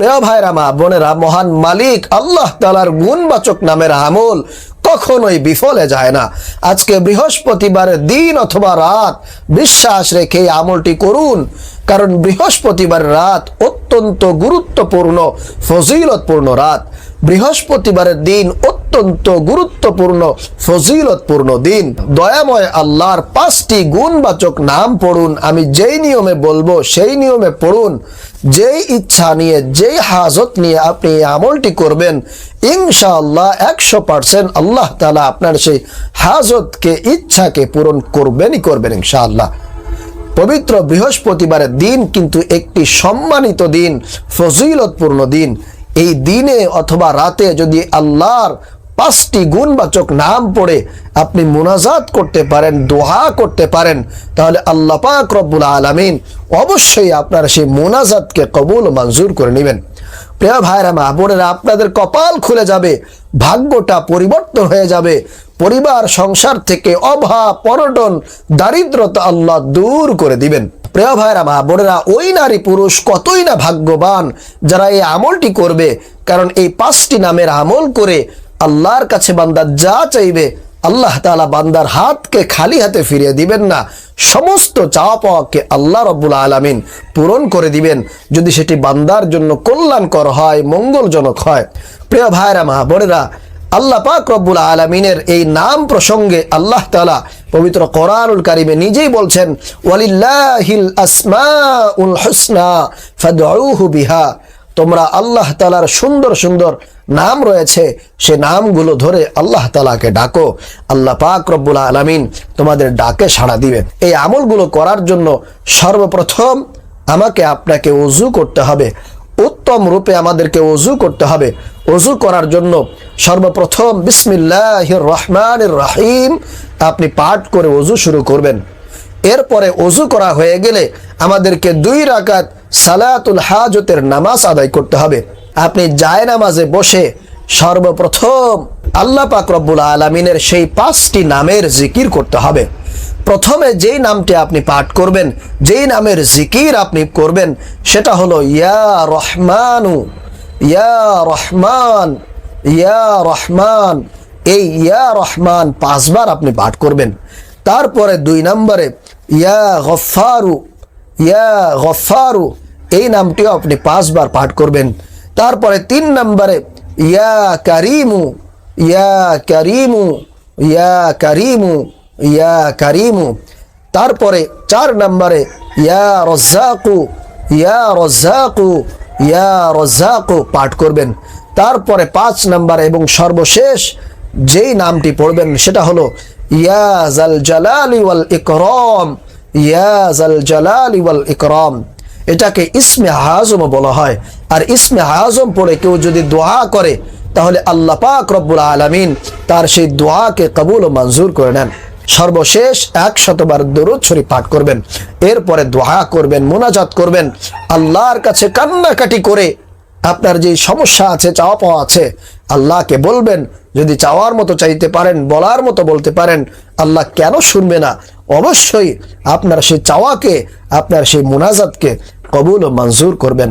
প্রিয় ভাইরা, মা বোনেরা, মহান মালিক আল্লাহ তালার গুণবাচক নামের আমল কখনোই বিফলে যায় না। আজকে বৃহস্পতিবারের দিন অথবা রাত বিশ্বাস রেখে আমলটি করুন, কারণ বৃহস্পতিবার রাত অত্যন্ত গুরুত্বপূর্ণ, ফজিলতপূর্ণ রাত। বৃহস্পতিবারের দিন অত্যন্ত গুরুত্বপূর্ণ, ফজিলতপূর্ণ দিন। দয়াময় আল্লাহর পাঁচটি গুণবাচক নাম পড়ুন, আমি যেই নিয়মে বলব সেই নিয়মে পড়ুন। যেই ইচ্ছা নিয়ে, যেই হাজত নিয়ে আপনি আমলটি করবেন, ইনশাআল্লাহ একশো পার্সেন্ট আল্লাহ তালা আপনার সেই হাজতকে, ইচ্ছাকে পূরণ করবেনই করবেন ইনশাআল্লাহ। পবিত্র বৃহস্পতিবারের দিন কিন্তু একটি সম্মানিত দিন, ফজিলতপূর্ণ দিন। এই দিনে অথবা রাতে যদি আল্লাহর পাঁচটি গুণবাচক নাম পড়ে আপনি মোনাজাত করতে পারেন, দোহা করতে পারেন, তাহলে আল্লাহ পাক রব্বুল আলমিন অবশ্যই আপনার সেই মোনাজাতকে কবুল মঞ্জুর করে নেবেন। প্রিয় ভাইরা, মা বোনেরা, আপনাদের কপাল খুলে যাবে, ভাগ্যটা পরিবর্তন হয়ে যাবে, পরিবার, সংসার থেকে অভাব পরটন দারিদ্রতা আল্লাহ দূর করে দিবেন। প্রিয় ভাইরা, মা বোনেরা, ওই নারী পুরুষ কতই না ভাগ্যবান যারা এই আমলটি করবে, কারণ এই পাঁচটি নামের আমল করে আল্লাহর কাছে বান্দা যা চাইবে, আল্লাহ তালা বান্দার হাতকে খালি হাতে ফিরিয়ে দিবেন না। সমস্ত চাওয়া পাওয়াকে আল্লাহ রব্বুল আলমিন পূরণ করে দিবেন। যদি সেটি বান্দার জন্য কল্যাণকর হয়, মঙ্গলজনক হয়। প্রিয় ভাইরা, মা বোনেরা, আল্লাহ পাক রব্বুল আলমিনের এই নাম প্রসঙ্গে আল্লাহ তালা পবিত্র কোরআনুল কারিমে নিজেই বলছেন, ওয়ালিল্লাহিল আসমাউল হুসনা, ফাদউহু বিহা। তোমরা আল্লাহ তালার সুন্দর সুন্দর নাম রয়েছে, সে নামগুলো ধরে আল্লাহ তালাকে ডাকো। আল্লাহ পাক রব্বুল আলমিন তোমাদের ডাকে সাড়া দিবে। এই আমলগুলো করার জন্য সর্বপ্রথম আমাকে আপনাকে অজু করতে হবে। উত্তম রূপে আমাদেরকে অজু করতে হবে। অজু করার জন্য সর্বপ্রথম বিসমিল্লাহ রহমান রাহিম আপনি পাঠ করে অজু শুরু করবেন। এরপরে অজু করা হয়ে গেলে আমাদেরকে দুই রাকাত সালাতুল হাজতের নামাজ আদায় করতে হবে। আপনি জায় নামাজে বসে সর্বপ্রথম আল্লাহ পাক রব্বুল আলমিনের সেই পাঁচটি নামের জিকির করতে হবে। প্রথমে যেই নামটি আপনি পাঠ করবেন, যেই নামের জিকির আপনি করবেন, সেটা হলো, ইয়া রহমানু, ইয়া রহমান ইয়া রহমান। এই ইয়া রহমান পাঁচবার আপনি পাঠ করবেন। তারপরে দুই নম্বরে, ইয়া গফারু ইয়া গফারু এই নামটিও আপনি পাঁচবার পাঠ করবেন। তারপরে তিন নম্বরে, ইয়া কারিমু ইয়া কারিমু ইয়া কারিমু ইয়া কারিমু। তারপরে চার নম্বরে, ইয়া রজ্জাকু ইয়া রজ্জাকু ইয়া রজ্জাকু পাঠ করবেন। তারপরে পাঁচ নম্বর এবং সর্বশেষ যেই নামটি পড়বেন সেটা হলো, ইয়া জাল জালালি ওয়াল ইকরম, ইয়া জাল জালালি ওয়াল ইকরম। এটাকে ইসমে হাজম বলা হয়। আর ইসমে হাজম পড়ে কেউ যদি দোয়া করে, তাহলে আল্লাহ পাক রব্বুল আলমিন তার সেই দোয়াকে কবুল ও মঞ্জুর করে নেন। সর্বশেষ এক শতবার দরুদ শরীফ পাঠ করবেন। এরপরে দোয়া করবেন, মোনাজাত করবেন। আল্লাহর কাছে কান্নাকাটি করে আপনার যে সমস্যা আছে চাওয়া পাওয়া আছে আল্লাহকে বলবেন, যদি চাওয়ার মতো চাইতে পারেন, বলার মতো বলতে পারেন, আল্লাহ কেন শুনবে না? অবশ্যই আপনার সেই চাওয়াকে, আপনার সেই মোনাজাতকে কবুল ও মঞ্জুর করবেন।